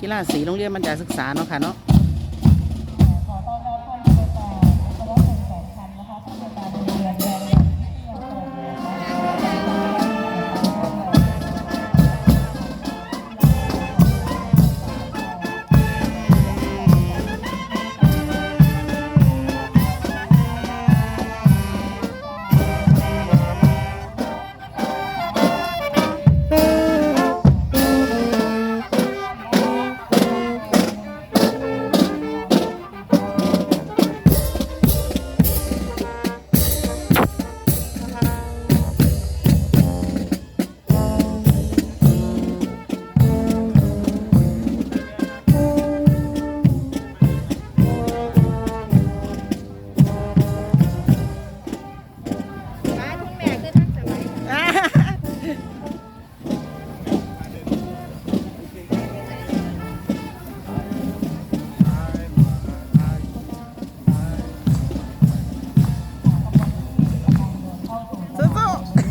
กีฬาสีโรงเรียนมันจะศึกษาเนาะค่ะเนาะ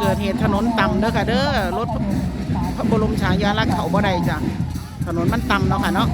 เกิดเหตุถนนต่ำเด้อค่ะเด้อรถพระบรมฉายาลักษณ์เขาบ่ได้จ้ะถนนมันต่ำเนาะค่ะเนาะ